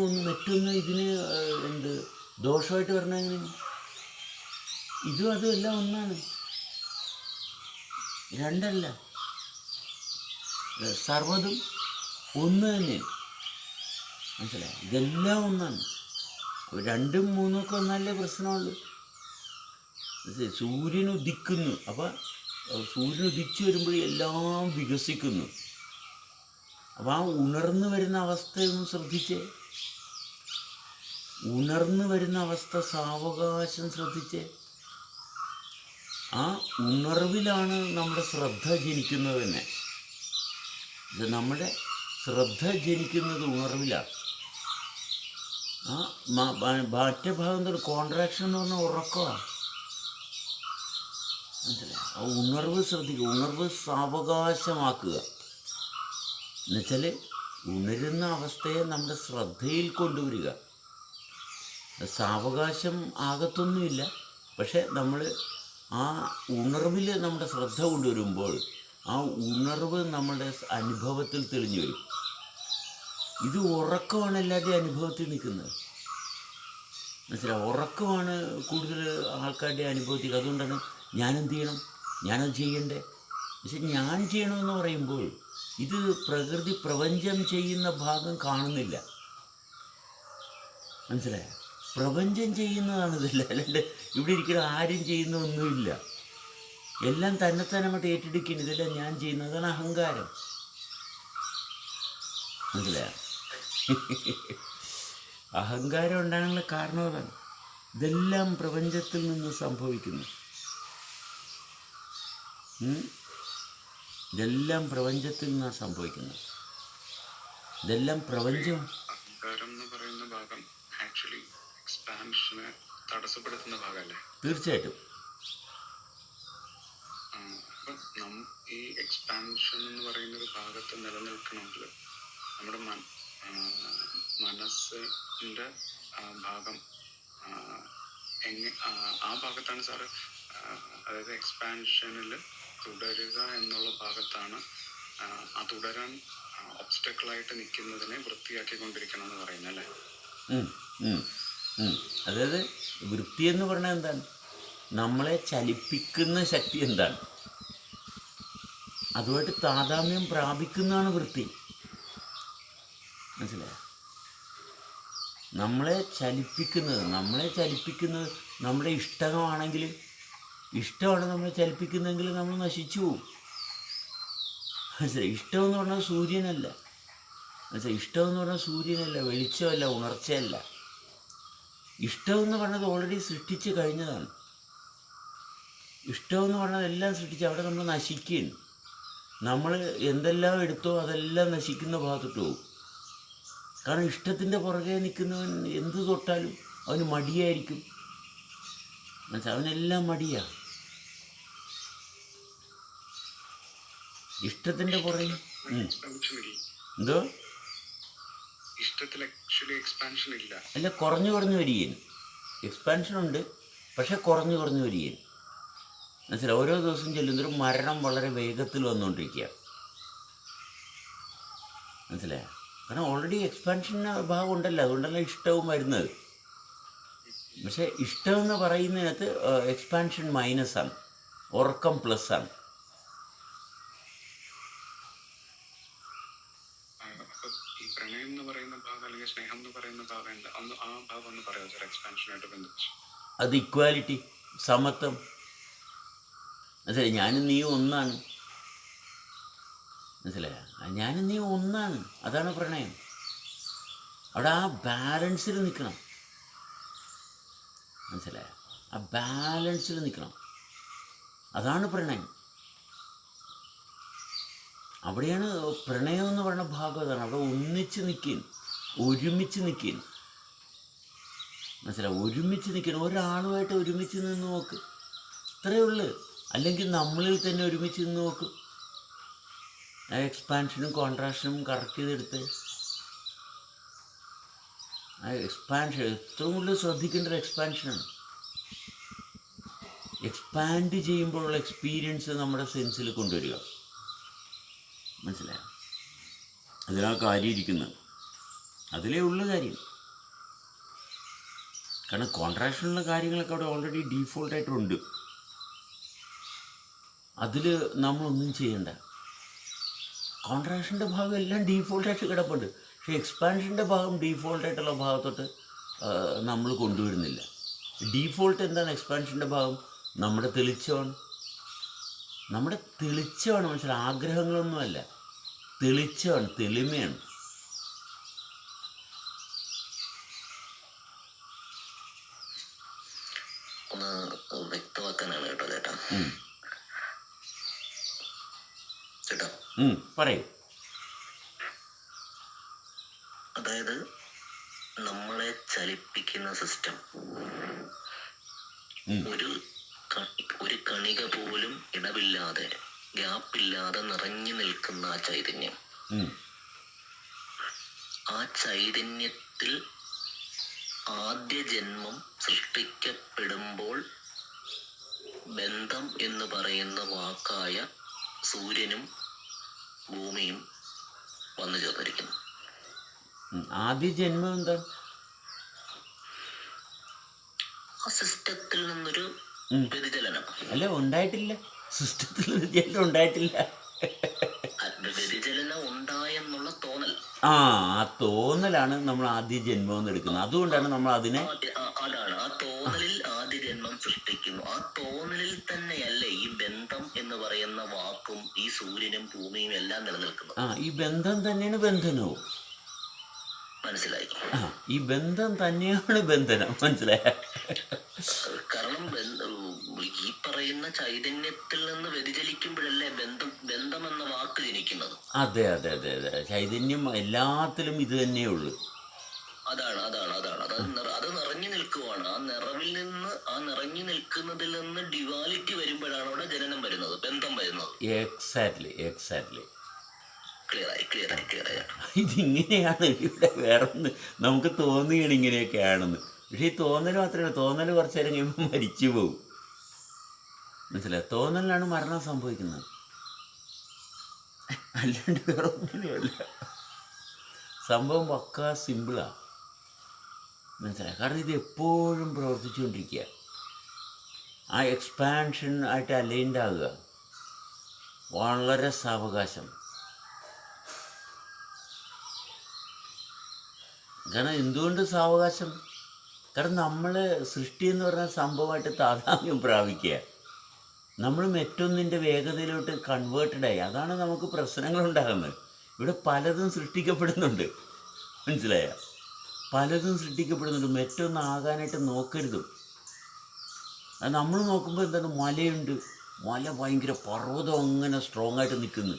മറ്റൊന്ന് ഇതിന് എന്ത് ദോഷമായിട്ട് പറഞ്ഞാൽ ഇതും അതും എല്ലാം ഒന്നാണ്. രണ്ടല്ല. സർവതും ഒന്ന് തന്നെ മനസ്സിലായി? ഇതെല്ലാം ഒന്നാണ്. രണ്ടും മൂന്നും ഒക്കെ ഒന്നല്ലേ പ്രശ്നമുള്ളൂ. സൂര്യൻ ഉദിക്കുന്നു. അപ്പം സൂര്യൻ ഉദിച്ചു വരുമ്പോൾ എല്ലാം വികസിക്കുന്നു. അപ്പോൾ ആ ഉണർന്നു വരുന്ന അവസ്ഥയൊന്നും ശ്രദ്ധിച്ചേ. ഉണർന്നു വരുന്ന അവസ്ഥ സാവകാശം ശ്രദ്ധിച്ച്. ആ ഉണർവിലാണ് നമ്മുടെ ശ്രദ്ധ ജനിക്കുന്നത് തന്നെ ഇത് നമ്മുടെ ശ്രദ്ധ ജനിക്കുന്നത് ഉണർവിലാണ്. ആ മറ്റേ ഭാഗം ഒരു കോൺട്രാക്ഷൻ എന്ന് പറഞ്ഞാൽ ഉറക്കമാണ്. മനസ്സിലായി? ആ ഉണർവ് ശ്രദ്ധിക്കുക ഉണർവ് സാവകാശമാക്കുക. എന്നുവെച്ചാൽ ഉണരുന്ന അവസ്ഥയെ നമ്മുടെ ശ്രദ്ധയിൽ കൊണ്ടുവരിക. സാവകാശം ആകത്തൊന്നുമില്ല. പക്ഷേ നമ്മൾ ആ ഉണർവിൽ നമ്മുടെ ശ്രദ്ധ കൊണ്ടുവരുമ്പോൾ ആ ഉണർവ് നമ്മുടെ അനുഭവത്തിൽ തെളിഞ്ഞു വരും. ഇത് ഉറക്കമാണ് എല്ലാവരുടെയും അനുഭവത്തിൽ നിൽക്കുന്നത്. മനസ്സിലായി? ഉറക്കമാണ് കൂടുതൽ ആൾക്കാരുടെ അനുഭവത്തിൽ. അതുകൊണ്ടാണ് ഞാനെന്ത് ചെയ്യണം? ഞാനത് ചെയ്യണ്ടേ? പക്ഷെ ഞാൻ ചെയ്യണമെന്ന് പറയുമ്പോൾ ഇത് പ്രകൃതി പ്രപഞ്ചം ചെയ്യുന്ന ഭാഗം കാണുന്നില്ല. മനസ്സിലായോ? പ്രപഞ്ചം ചെയ്യുന്നതാണ് ഇതില്ല അല്ലാണ്ട് ഇവിടെ ഇരിക്കുന്ന ആരും ചെയ്യുന്ന ഒന്നുമില്ല എല്ലാം തന്നെ അങ്ങോട്ട് ഏറ്റെടുക്കുന്നു ഇതെല്ലാം ഞാൻ ചെയ്യുന്നത് അതാണ് അഹങ്കാരം. മനസ്സിലായോ? അഹങ്കാരം ഉണ്ടാകാനുള്ള കാരണം അതാണ്. ഇതെല്ലാം പ്രപഞ്ചത്തിൽ നിന്ന് സംഭവിക്കുന്നു? ഇതെല്ലാം പ്രപഞ്ചത്തിൽ നിന്നാണ് സംഭവിക്കുന്നത്. ഇതെല്ലാം പ്രപഞ്ചം എന്ന് പറയുന്ന ഭാഗം ആക്ച്വലി എക്സ്പാൻഷനെ തടസ്സപ്പെടുത്തുന്ന ഭാഗമല്ലേ? തീർച്ചയായിട്ടും. ഈ എക്സ്പാൻഷൻ എന്ന് പറയുന്ന ഒരു ഭാഗത്ത് നിലനിൽക്കണമെങ്കിൽ നമ്മുടെ മനസ്സിന്റെ ഭാഗം എങ്ങനെ എങ്ങ ആ, ഭാഗത്താണ് സാറ് അതായത് എക്സ്പാൻഷനിൽ തുടരുക എന്നുള്ള ഭാഗത്താണ് ആ, തുടരാൻ ഒബ്സ്റ്റക്കിളായിട്ട് നിൽക്കുന്നതിനെ വൃത്തിയാക്കിക്കൊണ്ടിരിക്കണം എന്ന് പറയുന്നത് അല്ലേ. അതായത് വൃത്തി എന്ന് പറഞ്ഞാൽ എന്താണ്? നമ്മളെ ചലിപ്പിക്കുന്ന ശക്തി എന്താണ്? അതുമായിട്ട് താതാമ്യം പ്രാപിക്കുന്നതാണ് വൃത്തി. മനസ്സിലായോ? നമ്മളെ ചലിപ്പിക്കുന്നത് നമ്മളെ ചലിപ്പിക്കുന്നത് നമ്മുടെ ഇഷ്ടമാണെങ്കിൽ ഇഷ്ടമാണ് നമ്മളെ ചലിപ്പിക്കുന്നതെങ്കിൽ നമ്മൾ നശിച്ചു പോകും മനസ്സിലായി? ഇഷ്ടമെന്ന് പറഞ്ഞാൽ സൂര്യനല്ല. മനസ്സിലായി? ഇഷ്ടമെന്ന് പറഞ്ഞാൽ സൂര്യനല്ല വെളിച്ചമല്ല ഉണർച്ചയല്ല. ഇഷ്ടമെന്ന് പറഞ്ഞത് ഓൾറെഡി സൃഷ്ടിച്ച് കഴിഞ്ഞതാണ് ഇഷ്ടമെന്ന് പറഞ്ഞത് എല്ലാം സൃഷ്ടിച്ച് അവിടെ നമ്മൾ നശിക്കുകയാണ് നമ്മൾ എന്തെല്ലാം എടുത്തോ അതെല്ലാം നശിക്കുന്ന ഭാഗത്തോട്ട് പോകും കാരണം ഇഷ്ടത്തിന്റെ പുറകെ നിൽക്കുന്നവൻ എന്ത് തൊട്ടാലും അവന് മടിയായിരിക്കും മനസ്സിലാ അവനെല്ലാം മടിയാണ് ഇഷ്ടത്തിന്റെ പുറകെ എന്തോ ഇഷ്ടത്തിൽ ആക്ച്വലി എക്സ്പാൻഷൻ ഇല്ല. അല്ല കുറഞ്ഞു കുറഞ്ഞു വരികയാണ് എക്സ്പാൻഷൻ ഉണ്ട് പക്ഷെ കുറഞ്ഞു കുറഞ്ഞു വരികയാണ് മനസ്സിലായി? ഓരോ ദിവസം ചെല്ലുന്നൊരു മരണം വളരെ വേഗത്തിൽ വന്നുകൊണ്ടിരിക്കുക മനസ്സിലായോ? കാരണം ഓൾറെഡി എക്സ്പാൻഷൻ ഭാഗം ഉണ്ടല്ലോ അതുകൊണ്ടല്ല ഇഷ്ടവും വരുന്നത്. പക്ഷേ ഇഷ്ടമെന്ന് പറയുന്നതിനകത്ത് എക്സ്പാൻഷൻ മൈനസ് ആണ് ഉറക്കം പ്ലസ് ആണ് ആ, അപ്പൊ ഈ പ്രണയം എന്ന് പറയുന്ന ഭാഗം അല്ലെങ്കിൽ സ്നേഹം എന്ന് പറയുന്ന ഭാഗം ഉണ്ട് അന്ന് ആ ഭാഗം ഒന്ന് പറയാം സാർ എക്സ്പാൻഷനായിട്ട് ബന്ധിച്ച് അത് ഇക്വാലിറ്റി സമത്വം. മനസ്സിലായി? ഞാനും നീ ഒന്നാണ്. മനസ്സിലായ? ഞാനും നീ ഒന്നാണ്. അതാണ് പ്രണയം. അവിടെ ആ ബാലൻസിൽ നിൽക്കണം മനസ്സിലായ? ആ ബാലൻസിൽ നിൽക്കണം അതാണ് പ്രണയം. അവിടെയാണ് പ്രണയം എന്ന് പറയുന്ന ഭാഗവതാണ് അവിടെ ഒന്നിച്ച് നിൽക്കുകയും ഒരുമിച്ച് നിൽക്കുകയും മനസ്സിലാവും ഒരുമിച്ച് നിൽക്കണം ഒരാളുമായിട്ട് ഒരുമിച്ച് നിന്ന് നോക്ക്. ഇത്രയേ ഉള്ളൂ. അല്ലെങ്കിൽ നമ്മളിൽ തന്നെ ഒരുമിച്ച് നിന്ന് നോക്ക്. എക്സ്പാൻഷനും കോൺട്രാക്ഷനും കറക്റ്റ് ചെയ്തെടുത്ത്. എക്സ്പാൻഷൻ ഏറ്റവും കൂടുതൽ ശ്രദ്ധിക്കേണ്ട ഒരു എക്സ്പാൻഷനാണ് എക്സ്പാൻഡ് ചെയ്യുമ്പോഴുള്ള എക്സ്പീരിയൻസ് നമ്മുടെ സെൻസിൽ കൊണ്ടുവരിക. മനസ്സിലായോ? അതിലാ കാര്യം ഇരിക്കുന്നത്. അതിലേ ഉള്ള കാര്യം. കാരണം കോൺട്രാക്ഷനുള്ള കാര്യങ്ങളൊക്കെ അവിടെ ഓൾറെഡി ഡീഫോൾട്ടായിട്ടുണ്ട് അതിൽ നമ്മളൊന്നും ചെയ്യണ്ട. കോൺട്രാക്ഷന്റെ ഭാഗം എല്ലാം ഡീഫോൾട്ടായിട്ട് കിടപ്പുണ്ട്. പക്ഷേ എക്സ്പാൻഷന്റെ ഭാഗം ഡീഫോൾട്ടായിട്ടുള്ള ഭാഗത്തോട്ട് നമ്മൾ കൊണ്ടുവരുന്നില്ല. ഡീഫോൾട്ട് എന്താണ് എക്സ്പാൻഷന്റെ ഭാഗം? നമ്മുടെ തെളിച്ചമാണ്. നമ്മുടെ തെളിച്ചമാണ് മനസ്സിലായി? ആഗ്രഹങ്ങളൊന്നുമല്ല. തെളിച്ചമാണ് തെളിമയാണ്. ഒന്ന് വ്യക്തമാക്കാനാണ് കേട്ടോ ചേട്ടാ. ഉം. ചേട്ടാ. ഉം, പറയൂ. അതായത് നമ്മളെ ചലിപ്പിക്കുന്ന സിസ്റ്റം ഒരു ഒരു കണിക പോലും ഇടവില്ലാതെ ഗ്യാപ്പില്ലാതെ നിറഞ്ഞു നിൽക്കുന്ന ആ ചൈതന്യം. ആ ചൈതന്യത്തിൽ ആദ്യ ജന്മം സൃഷ്ടിക്കപ്പെടുമ്പോൾ ബന്ധം എന്ന് പറയുന്ന വാക്കായ സൂര്യനും ഭൂമിയും വന്നു ചേർന്നിരിക്കുന്നു. ആദ്യ ജന്മം എന്താ? ആ സിസ്റ്റത്തിൽ നിന്നൊരു. വ്യതിചലനം. അല്ല ഉണ്ടായിട്ടില്ല. സിസ്റ്റത്തിൽ വ്യതിയാനം ഉണ്ടായിട്ടില്ല. ആ വ്യതിചലനം ഉണ്ടായെന്നുള്ള തോന്നൽ. ആ ആ തോന്നലാണ് നമ്മൾ ആദ്യ ജന്മം എന്ന് എടുക്കുന്നത്. അതുകൊണ്ടാണ് നമ്മൾ അതിനെ അതാണ്. ആ തോന്നലിൽ ആദ്യ ജന്മം സൃഷ്ടിക്കുന്നു. ആ തോന്നലിൽ തന്നെയല്ലേ ഈ ബന്ധം എന്ന് പറയുന്ന വാക്കും ഈ സൂര്യനും ഭൂമിയും എല്ലാം നിലനിൽക്കുന്നത്. ആ ഈ ബന്ധം തന്നെയാണ് ബന്ധനവും. മനസ്സിലായി. ആ ഈ ബന്ധം തന്നെയാണ് ബന്ധനം. മനസ്സിലായ? കാരണം പറയുന്ന ചൈതന്യത്തിൽ നിന്ന് വ്യതിചലിക്കുമ്പോഴല്ലേ ബന്ധം ബന്ധം എന്ന വാക്ക് ജനിക്കുന്നത്. അതെ അതെ അതെ അതെ. ചൈതന്യം എല്ലാത്തിലും ഇത് തന്നെയേ ഉള്ളൂ അതാണ് അതാണ് അതാണ്. അത് അത് നിറഞ്ഞു നിൽക്കുവാണ്. ആ നിറവിൽ നിന്ന് ആ നിറഞ്ഞു നിൽക്കുന്നതിൽ നിന്ന് ഡിവാലിറ്റി വരുമ്പോഴാണ് അവിടെ ജനനം വരുന്നത് ബന്ധം വരുന്നത്. എക്സാക്ട്ലി എക്സാക്ട്ലി ഇതിങ്ങനെയാണ് ഇവിടെ വേറെ നമുക്ക് തോന്നുകയാണ് ഇങ്ങനെയൊക്കെയാണെന്ന്. പക്ഷേ ഈ തോന്നൽ മാത്രമല്ല തോന്നൽ കുറച്ചു നേരം കഴിയുമ്പോൾ മരിച്ചു പോകും മനസ്സിലായി? തോന്നലിലാണ് മരണം സംഭവിക്കുന്നത്. അല്ലാണ്ട് വേറെ ഒന്നിനുമല്ല സംഭവം പക്ക സിമ്പിളാണ് മനസ്സിലായി? കാരണം ഇത് എപ്പോഴും പ്രവർത്തിച്ചുകൊണ്ടിരിക്കുക. ആ എക്സ്പാൻഷൻ ആയിട്ട് അലൈൻഡ് വളരെ സാവകാശം. കാരണം എന്തുകൊണ്ട് സാവകാശം? കാരണം നമ്മൾ സൃഷ്ടി എന്ന് പറഞ്ഞ സംഭവമായിട്ട് താതാമ്യം പ്രാപിക്കുക. നമ്മൾ മറ്റൊന്നിന്റെ വേഗതയിലോട്ട് കൺവേർട്ടഡായി അതാണ് നമുക്ക് പ്രശ്നങ്ങൾ ഉണ്ടാകുന്നത് ഇവിടെ പലതും സൃഷ്ടിക്കപ്പെടുന്നുണ്ട്. മനസ്സിലായ? പലതും സൃഷ്ടിക്കപ്പെടുന്നുണ്ട്. മറ്റൊന്നാകാനായിട്ട് നോക്കരുത്. അത് നമ്മൾ നോക്കുമ്പോൾ എന്താണ്? മലയുണ്ട്. മല ഭയങ്കര പർവതം അങ്ങനെ സ്ട്രോങ് ആയിട്ട് നിൽക്കുന്നു.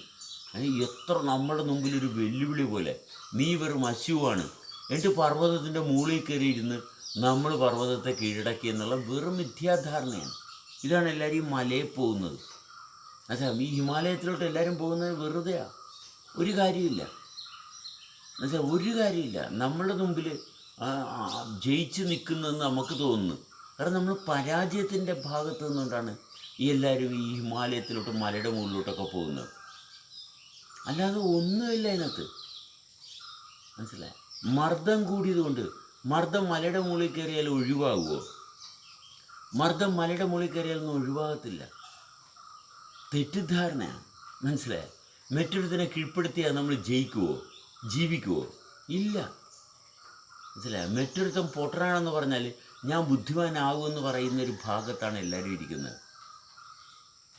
എത്ര നമ്മുടെ മുമ്പിൽ ഒരു വെല്ലുവിളി പോലെ. നീ വെറും അശുവാണ് എന്നിട്ട് പർവതത്തിന്റെ മുകളിൽ കയറിയിരുന്ന് നമ്മൾ പർവതത്തെ കീഴടക്കി എന്നുള്ള വെറും മിഥ്യാധാരണയാണ്. ഇതാണ് എല്ലാവരും ഈ മലയിൽ പോകുന്നത്. അതെ ഈ ഹിമാലയത്തിലോട്ട് എല്ലാവരും പോകുന്നത് വെറുതെയാണ് ഒരു കാര്യമില്ല എന്നുവെച്ചാൽ ഒരു കാര്യമില്ല നമ്മളുടെ മുമ്പിൽ ജയിച്ച് നിൽക്കുന്നെന്ന് നമുക്ക് തോന്നുന്നു. കാരണം നമ്മൾ പരാജയത്തിന്റെ ഭാഗത്തു നിന്നുകൊണ്ടാണ് ഈ എല്ലാവരും ഈ ഹിമാലയത്തിലോട്ട് മലയുടെ മുകളിലോട്ടൊക്കെ പോകുന്നത്. അല്ലാതെ ഒന്നുമില്ല അതിനകത്ത്. മനസ്സിലായി? മർദ്ദം കൂടിയതുകൊണ്ട് മർദ്ദം മലയുടെ മുകളിൽ കയറിയാൽ ഒഴിവാകുമോ മർദ്ദം മലയുടെ മുകളിൽ കയറിയാലൊന്നും ഒഴിവാകത്തില്ല. തെറ്റിദ്ധാരണയാണ്. മനസ്സിലായ? മറ്റൊരുത്തിനെ കീഴ്പ്പെടുത്തിയാൽ നമ്മൾ ജയിക്കുവോ? ജീവിക്കുവോ? ഇല്ല. മനസ്സിലായ? മറ്റൊരുത്തൻ പൊട്ടനാണെന്ന് പറഞ്ഞാൽ ഞാൻ ബുദ്ധിമാനാകുമെന്ന് പറയുന്ന ഒരു ഭാഗത്താണ് എല്ലാവരും ഇരിക്കുന്നത്.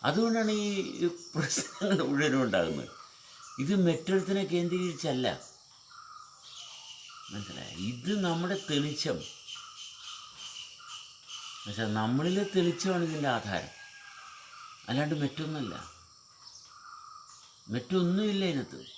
അതുകൊണ്ടാണ് ഈ പ്രശ്നങ്ങൾ മുഴുവനും ഉണ്ടാകുന്നത്. ഇത് മറ്റൊരുത്തിനെ കേന്ദ്രീകരിച്ചല്ല. മനസ്സിലായ? ഇത് നമ്മുടെ തെളിച്ചം. പക്ഷെ നമ്മളിൽ തെളിച്ചമാണ് ഇതിന്റെ ആധാരം. അല്ലാണ്ട് മറ്റൊന്നല്ല മറ്റൊന്നുമില്ല ഇതിനകത്ത്.